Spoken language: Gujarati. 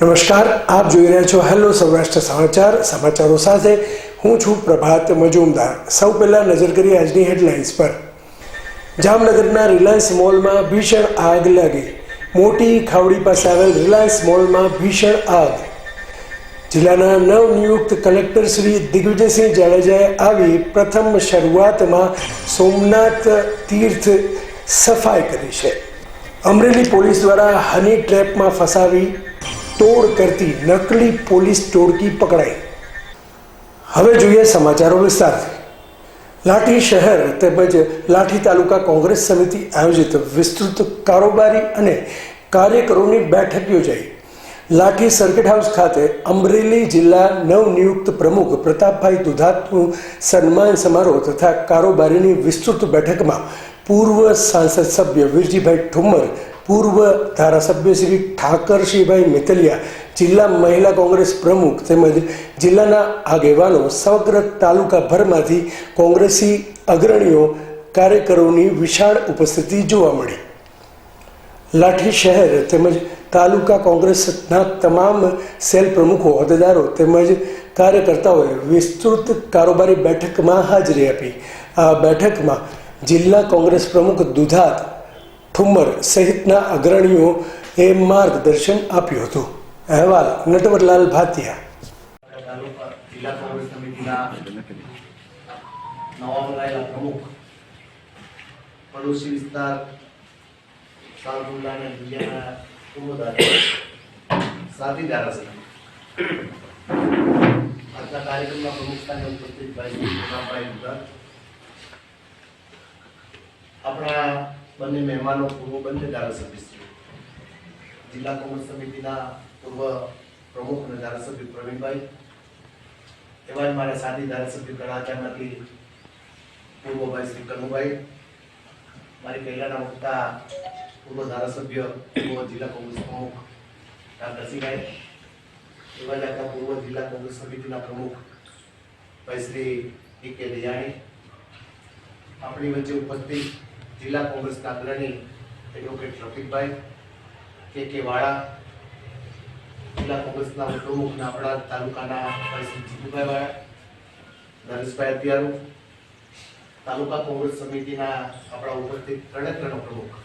નમસ્કાર, આપ જોઈ રહ્યા છો હેલો સૌરાષ્ટ્ર સમાચાર. સમાચારો સાથે હું છું પ્રભાત મજુમદાર. સૌ પહેલાં નજર કરીએ આજની હેડલાઇન્સ પર. જામનગરના રિલાયન્સ મોલમાં ભીષણ આગ લાગી. મોટી ખાવડી પાસે આવેલ રિલાયન્સ મોલમાં ભીષણ આગ. જિલ્લાના નવનિયુક્ત કલેક્ટર શ્રી દિગ્વિજયસિંહ જાડેજાએ આવી પ્રથમ શરૂઆતમાં સોમનાથ તીર્થ સફાઈ કરી છે. અમરેલી પોલીસ દ્વારા હની ટ્રેપમાં ફસાવી તોડ કરતી નકલી પોલીસ ટોળકી પકડાઈ. હવે જોઈએ સમાચારો વિસ્તારથી. લાઠી શહેર તેમજ લાઠી તાલુકા કોંગ્રેસ સમિતિ આયોજિત વિસ્તૃત કારોબારી અને કાર્યકરોની બેઠક યોજાઈ. લાઠી સર્કિટ હાઉસ ખાતે અમરેલી જિલ્લા નવનિયુક્ત પ્રમુખ પ્રતાપભાઈ દુધાતનું સન્માન સમારોહ તથા કારોબારીની વિસ્તૃત બેઠકમાં પૂર્વ સાંસદ સભ્ય વીરજીભાઈ ઠુમ્મર પૂર્વ ધારાસભ્ય શ્રી ઠાકરસિંહભાઈ મેતલિયા જિલ્લા મહિલા કોંગ્રેસ પ્રમુખ તેમજ જિલ્લાના આગેવાનો, સમગ્ર તાલુકાભરમાંથી કોંગ્રેસી અગ્રણીઓ કાર્યકરોની વિશાળ ઉપસ્થિતિ જોવા મળી. લાઠી શહેર તેમજ તાલુકા કોંગ્રેસના તમામ સેલ પ્રમુખો, હોદ્દેદારો તેમજ કાર્યકર્તાઓએ વિસ્તૃત કારોબારી બેઠકમાં હાજરી આપી. આ બેઠકમાં જિલ્લા કોંગ્રેસ પ્રમુખ દુધાત ઠુમ્મર સહિતના અગ્રણીઓએ માર્ગદર્શન આપ્યું હતું. અહેવાલ નટવરલાલ ભાતિયા કાર્યક્રમમાં પ્રમુખ સ્થાને ઉપસ્થિત આપણા બંને મહેમાનો પૂર્વ બંને ધારાસભ્ય જિલ્લા કોંગ્રેસ સમિતિના પૂર્વ પ્રમુખ અને ધારાસભ્ય પ્રવીણભાઈ. એવા જ મારા સાથી ધારાસભ્ય કડાચામાંથી પૂર્વભાઈ શ્રી કનુભાઈ. મારી પહેલાના મોટા પૂર્વ ધારાસભ્ય પૂર્વ જિલ્લા કોંગ્રેસ પ્રમુખ ડાક્ટરસિંહભાઈ એવા જ આખા પૂર્વ જિલ્લા કોંગ્રેસ સમિતિના પ્રમુખ ભાઈ શ્રી ડી કે દયાણી. આપણી વચ્ચે ઉપસ્થિત જિલ્લા કોંગ્રેસના અગ્રણી એડવોકેટ રફીકભાઈ, કે કે વાળા, જિલ્લા કોંગ્રેસના પ્રમુખ આપણા તાલુકાના ભાઈ જીતુભાઈ વાળા, નરેશભાઈ અત્યારુ તાલુકા કોંગ્રેસ સમિતિના આપણા ઉપસ્થિત ત્રણે ત્રણ પ્રમુખ.